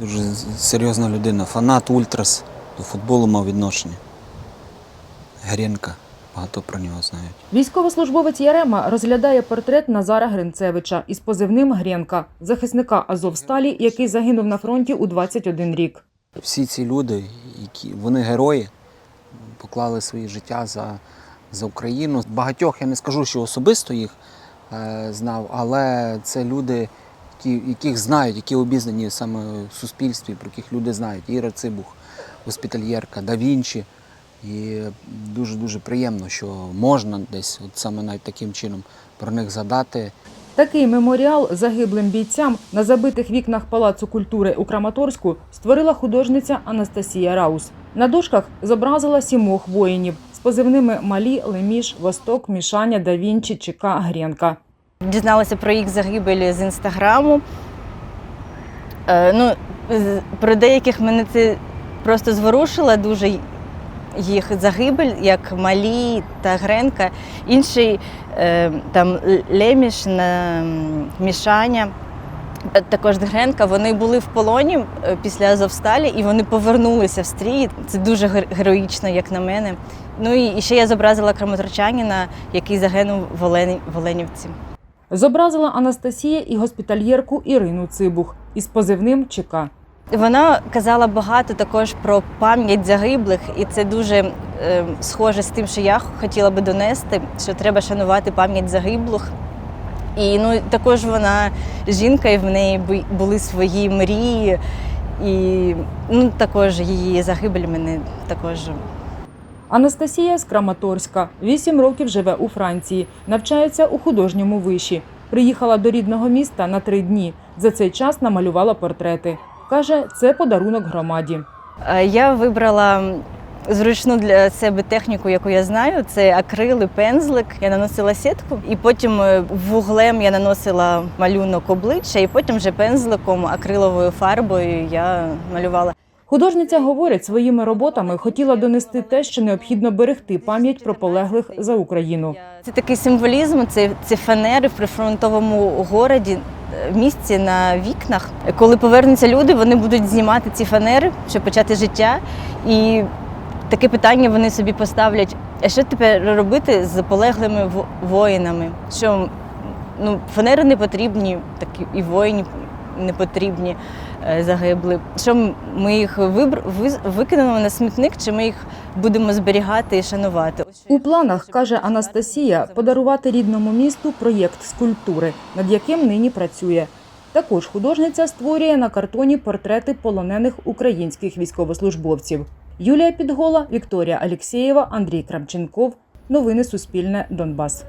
Дуже серйозна людина, фанат Ультрас, до футболу мав відношення. Грінка, багато про нього знають. Військовослужбовець Ярема розглядає портрет Назара Гринцевича із позивним Гренка, захисника Азовсталі, який загинув на фронті у 21 рік. Всі ці люди, які вони герої, поклали свої життя за, за Україну. Багатьох я не скажу, що особисто їх е, знав, але це люди, які, яких знають, які обізнані саме в суспільстві, про яких люди знають. Іра Цибух, госпітальєрка, да Вінчі. І дуже-дуже приємно, що можна десь от саме навіть таким чином про них згадати. Такий меморіал загиблим бійцям на забитих вікнах Палацу культури у Краматорську створила художниця Анастасія Раус. На дошках зобразила сімох воїнів з позивними Малі, Леміш, Восток, Мішаня, Давінчі, Чека, Гренка. Дізналася про їх загибелі з інстаграму. Е, ну, про деяких мене це просто зворушило дуже їх загибель, як Малі та Гренка. Інший е, там Леміш, Мішаня. Також Гренка, вони були в полоні е, після Азовсталі і вони повернулися в стрій. Це дуже героїчно, як на мене. Ну і ще я зобразила краматорчанина, який загинув в Оленівці. Зобразила Анастасія і госпітальєрку Ірину Цибух із позивним Чека. Вона казала багато також про пам'ять загиблих, і це дуже е, схоже з тим, що я хотіла би донести, що треба шанувати пам'ять загиблих. І ну, також вона жінка, і в неї бу- були свої мрії. І ну, також її загибель мене також Анастасія з Краматорська. Вісім років живе у Франції, навчається у художньому виші. Приїхала до рідного міста на три дні. За цей час намалювала портрети. Каже, це подарунок громаді. Е, Я вибрала зручну для себе техніку, яку я знаю. Це акрил і пензлик. Я наносила сітку, і потім е, вуглем я наносила малюнок обличчя, і потім вже пензликом, акриловою фарбою я малювала. Художниця говорить, своїми роботами хотіла донести те, що необхідно берегти пам'ять про полеглих за Україну. Це такий символізм, це, це фанери в прифронтовому городі. е, Місці на вікнах, коли повернуться люди, вони будуть знімати ці фанери, щоб почати життя. І таке питання вони собі поставлять: а що тепер робити з полеглими во- воїнами? Що ну, фанери не потрібні, так і- і воїни не потрібні загибли. Що ми їх вибр... викинемо на смітник, чи ми їх будемо зберігати і шанувати? У планах каже Анастасія подарувати рідному місту проєкт скульптури, над яким нині працює. Також художниця створює на картоні портрети полонених українських військовослужбовців. Юлія Підгола, Вікторія Алєксєєва, Андрій Крамченков. Новини Суспільне. Донбас.